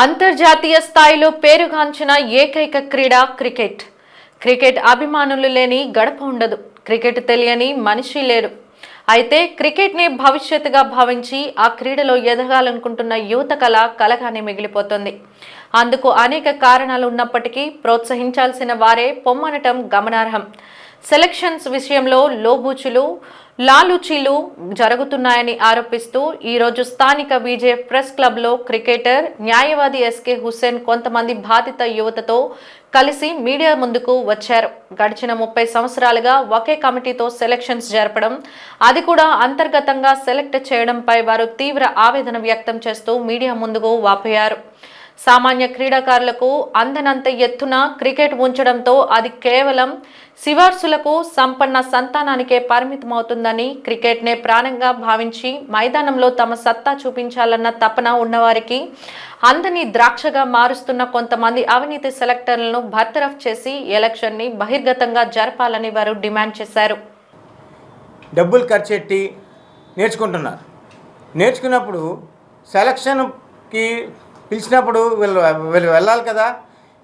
అంతర్జాతీయ స్థాయిలో పేరుగాంచిన ఏకైక క్రీడ క్రికెట్. క్రికెట్ అభిమానులు లేని గడప ఉండదు. క్రికెట్ తెలియని మనిషి లేరు. అయితే క్రికెట్ని భవిష్యత్తుగా భావించి ఆ క్రీడలో ఎదగాలనుకుంటున్న యువత కళ కలగానే మిగిలిపోతుంది. అందుకు అనేక కారణాలు ఉన్నప్పటికీ ప్రోత్సహించాల్సిన వారే పొమ్మనటం గమనార్హం. సెలక్షన్స్ విషయంలో లోబూచులు లాలుచీలు జరుగుతున్నాయని ఆరోపిస్తూ ఈరోజు స్థానిక బీజే ప్రెస్ క్లబ్లో క్రికెటర్ న్యాయవాది ఎస్కే హుస్సేన్ కొంతమంది బాధిత యువతతో కలిసి మీడియా ముందుకు వచ్చారు. గడిచిన ముప్పై సంవత్సరాలుగా ఒకే కమిటీతో సెలక్షన్స్ జరపడం అది కూడా అంతర్గతంగా సెలెక్ట్ చేయడంపై వారు తీవ్ర ఆవేదన వ్యక్తం చేస్తూ మీడియా ముందుకు వాపోయారు. సామాన్య క్రీడాకారులకు అందనంత ఎత్తున క్రికెట్ ఉంచడంతో అది కేవలం శివార్సులకు సంపన్న సంతానానికే పరిమితమవుతుందని క్రికెట్నే ప్రాణంగా భావించి మైదానంలో తమ సత్తా చూపించాలన్న తపన ఉన్నవారికి అందని ద్రాక్షగా మారుస్తున్న కొంతమంది అవినీతి సెలెక్టర్లను బర్తరఫ్ చేసి ఎలక్షన్ని బహిర్గతంగా జరపాలని వారు డిమాండ్ చేశారు. డబ్బులు ఖర్చెట్టి నేర్చుకుంటున్నారు. నేర్చుకున్నప్పుడు సెలక్షన్కి పిలిచినప్పుడు వీళ్ళు వీళ్ళు వెళ్ళాలి కదా.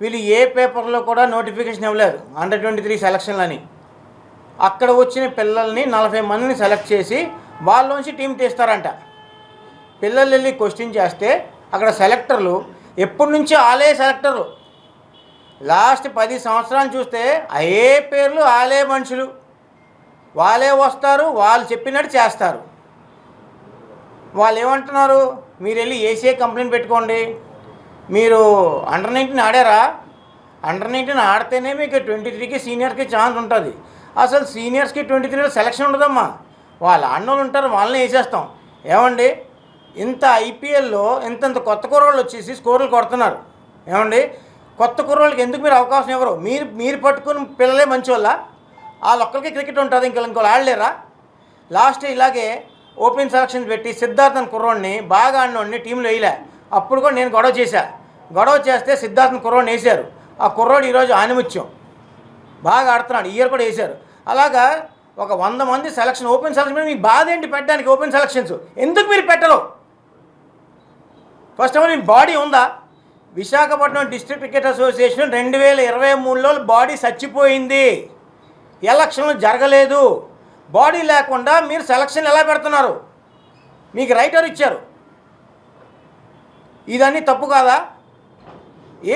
వీళ్ళు ఏ పేపర్లో కూడా నోటిఫికేషన్ ఇవ్వలేదు. అండర్ ట్వంటీ త్రీ సెలక్షన్లని. అక్కడ వచ్చిన పిల్లల్ని నలభై మందిని సెలెక్ట్ చేసి వాళ్ళలోంచి టీం తీస్తారంట. పిల్లలు వెళ్ళి క్వశ్చన్ చేస్తే అక్కడ సెలెక్టర్లు ఎప్పటి నుంచి ఆలే సెలెక్టర్లు. లాస్ట్ పది సంవత్సరాలు చూస్తే అయ్యే పేర్లు ఆలే మనుషులు. వాళ్ళే వస్తారు వాళ్ళు చెప్పినట్టు చేస్తారు. వాళ్ళు ఏమంటున్నారు మీరు వెళ్ళి ఏసీఏ కంప్లైంట్ పెట్టుకోండి. మీరు అండర్ నైన్టీన్ ఆడారా? అండర్ నైన్టీన్ ఆడితేనే మీకు ట్వంటీ త్రీకి సీనియర్కి ఛాన్స్ ఉంటుంది. అసలు సీనియర్స్కి ట్వంటీ త్రీలో సెలక్షన్ ఉండదమ్మా. వాళ్ళు ఆడినోళ్ళు ఉంటారు వాళ్ళని వేసేస్తాం. ఏమండి? ఇంత ఐపీఎల్లో ఇంతంత కొత్త కుర్రోళ్ళు వచ్చేసి స్కోర్లు కొడుతున్నారు. ఏమండి? కొత్త కుర్రోళ్ళకి ఎందుకు మీరు అవకాశం ఇవ్వరు? మీరు మీరు పట్టుకుని పిల్లలే మంచి వాళ్ళ వాళ్ళొక్కరికి క్రికెట్ ఉంటుంది ఇంకా ఇంకోళ్ళు ఆడలేరా? లాస్ట్ ఇలాగే ఓపెన్ సెలక్షన్ పెట్టి సిద్ధార్థన్ కుర్రోడిని బాగా ఆడినోడిని టీంలో వేయలే. అప్పుడు కూడా నేను గొడవ చేశా. గొడవ చేస్తే సిద్ధార్థన్ కుర్రోడిని వేశారు. ఆ కుర్రోడు ఈరోజు ఆనిముత్యం. బాగా ఆడుతున్నాడు. ఇయర్ కూడా వేశారు. అలాగా ఒక వంద మంది సెలక్షన్ ఓపెన్ సెలక్షన్ మీకు బాధ ఏంటి పెట్టడానికి ఓపెన్ సెలక్షన్స్? ఎందుకు మీరు పెట్టరు? ఫస్ట్ ఆఫ్ ఆల్ మీ బాడీ ఉందా? విశాఖపట్నం డిస్ట్రిక్ట్ క్రికెట్ అసోసియేషన్ రెండు వేల ఇరవై మూడులో బాడీ చచ్చిపోయింది. ఎలక్షన్లు జరగలేదు. బాడీ లేకుండా మీరు సెలక్షన్ ఎలా పెడుతున్నారు? మీకు రైటర్ ఇచ్చారు. ఇదన్నీ తప్పు కాదా?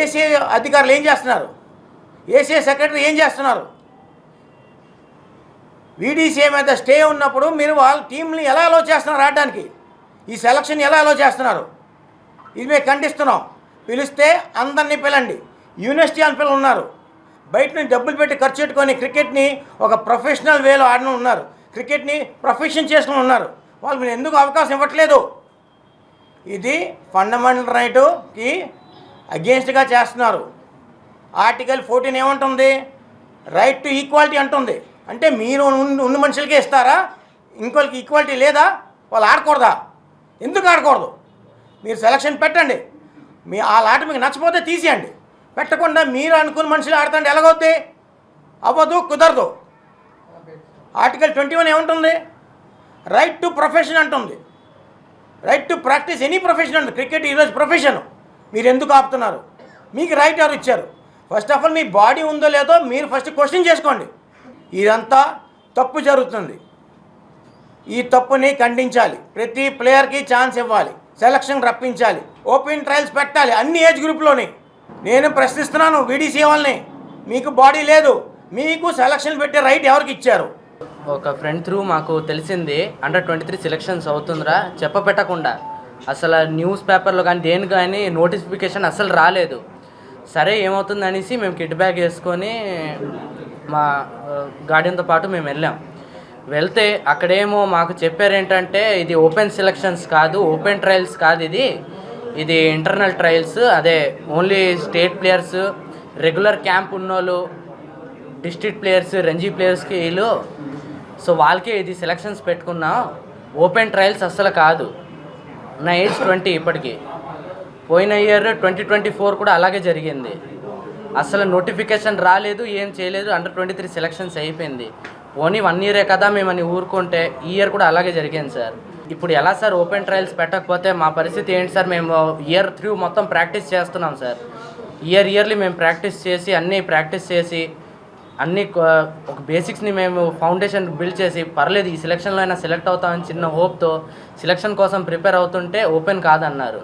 ఏసీ అధికారులు ఏం చేస్తున్నారు? ఏసీ సెక్రటరీ ఏం చేస్తున్నారు? వీడీసీఏ మీద స్టే ఉన్నప్పుడు మీరు వాళ్ళ టీంని ఎలా అలో చేస్తున్నారు ఆడడానికి ఈ సెలక్షన్ ఎలా అలో చేస్తున్నారు? ఇది మేము ఖండిస్తున్నాం. పిలిస్తే అందరినీ పిలండి. యూనివర్సిటీ అని పిల్లలు ఉన్నారు బయట నుంచి డబ్బులు పెట్టి ఖర్చు పెట్టుకొని క్రికెట్ని ఒక ప్రొఫెషనల్ వేలో ఆడిన ఉన్నారు. క్రికెట్ని ప్రొఫెషన్ చేసుకుని ఉన్నారు. వాళ్ళు మీరు ఎందుకు అవకాశం ఇవ్వట్లేదు? ఇది ఫండమెంటల్ రైటుకి అగేన్స్ట్గా చేస్తున్నారు. ఆర్టికల్ ఫోర్టీన్ ఏమంటుంది? రైట్ టు ఈక్వాలిటీ అంటుంది. అంటే మీరు ఉన్న- ఉన్న మనుషులకే ఇస్తారా? ఇంకోళ్ళకి ఈక్వాలిటీ లేదా? వాళ్ళు ఆడకూడదా? ఎందుకు ఆడకూడదు? మీరు సెలక్షన్ పెట్టండి. మీ ఆ ఆట మీకు నచ్చపోతే తీసేయండి. పెట్టకుండా మీరు అనుకున్న మనుషులు ఆడుతుంటే ఎలాగవుతాయి అవ్వదు కుదరదు. ఆర్టికల్ ట్వంటీ వన్ ఏముంటుంది? రైట్ టు ప్రొఫెషన్ అంటుంది. Right to practice any profession అంటుంది క్రికెట్ ఈరోజు ప్రొఫెషన్ మీరు ఎందుకు ఆపుతున్నారు? మీకు రైట్ ఎవరు ఇచ్చారు? ఫస్ట్ ఆఫ్ ఆల్ మీ బాడీ ఉందో లేదో మీరు ఫస్ట్ క్వశ్చన్ చేసుకోండి. ఇదంతా తప్పు జరుగుతుంది. ఈ తప్పుని ఖండించాలి. ప్రతి ప్లేయర్కి ఛాన్స్ ఇవ్వాలి. సెలక్షన్ రప్పించాలి. ఓపెన్ ట్రయల్స్ పెట్టాలి. అన్ని ఏజ్ గ్రూప్లోని నేను ప్రశ్నిస్తున్నాను వీడీసీ వాళ్ళని. మీకు బాడీ లేదు. మీకు సెలక్షన్ పెట్టే రైట్ ఎవరికి ఇచ్చారు? ఒక ఫ్రెండ్ త్రూ మాకు తెలిసింది అండర్ ట్వంటీ త్రీ సెలక్షన్స్ అవుతుందిరా. చెప్పపెట్టకుండా. అసలు న్యూస్ పేపర్లో కానీ దేని కానీ నోటిఫికేషన్ అసలు రాలేదు. సరే ఏమవుతుంది అనేసి మేము కిట్ బ్యాగ్ వేసుకొని మా గార్డెన్తో పాటు మేము వెళ్ళాం. వెళ్తే అక్కడేమో మాకు చెప్పారు ఏంటంటే ఇది ఓపెన్ సెలక్షన్స్ కాదు ఓపెన్ ట్రయల్స్ కాదు ఇది. ఇది ఇంటర్నల్ ట్రయల్స్ అదే only state players regular camp ఉన్నోళ్ళు డిస్ట్రిక్ట్ ప్లేయర్స్ రంజీ ప్లేయర్స్కి వీళ్ళు. సో వాళ్ళకే ఇది సెలక్షన్స్ పెట్టుకున్నాం ఓపెన్ ట్రయల్స్ అస్సలు కాదు. నా ఏజ్ ట్వంటీ ఇప్పటికి. పోయిన ఇయర్ ట్వంటీ ట్వంటీ ఫోర్ కూడా అలాగే జరిగింది. అసలు నోటిఫికేషన్ రాలేదు ఏం చేయలేదు అండర్ ట్వంటీ త్రీ సెలక్షన్స్ అయిపోయింది. పోనీ వన్ ఇయరే కదా మేమని ఊరుకుంటే ఈ ఇయర్ కూడా అలాగే జరిగింది సార్ ఇప్పుడు ఎలా సార్ ఓపెన్ ట్రయల్స్ పెట్టకపోతే మా పరిస్థితి ఏంటి సార్? మేము ఇయర్ త్రూ మొత్తం ప్రాక్టీస్ చేస్తున్నాం సార్. ఇయర్ ఇయర్లీ మేము ప్రాక్టీస్ చేసి అన్నీ ప్రాక్టీస్ చేసి అన్ని ఒక బేసిక్స్ని మేము ఫౌండేషన్ బిల్డ్ చేసి పర్లేదు ఈ సెలక్షన్లో అయినా సెలెక్ట్ అవుతామని చిన్న హోప్తో సెలెక్షన్ కోసం ప్రిపేర్ అవుతుంటే ఓపెన్ కాదన్నారు.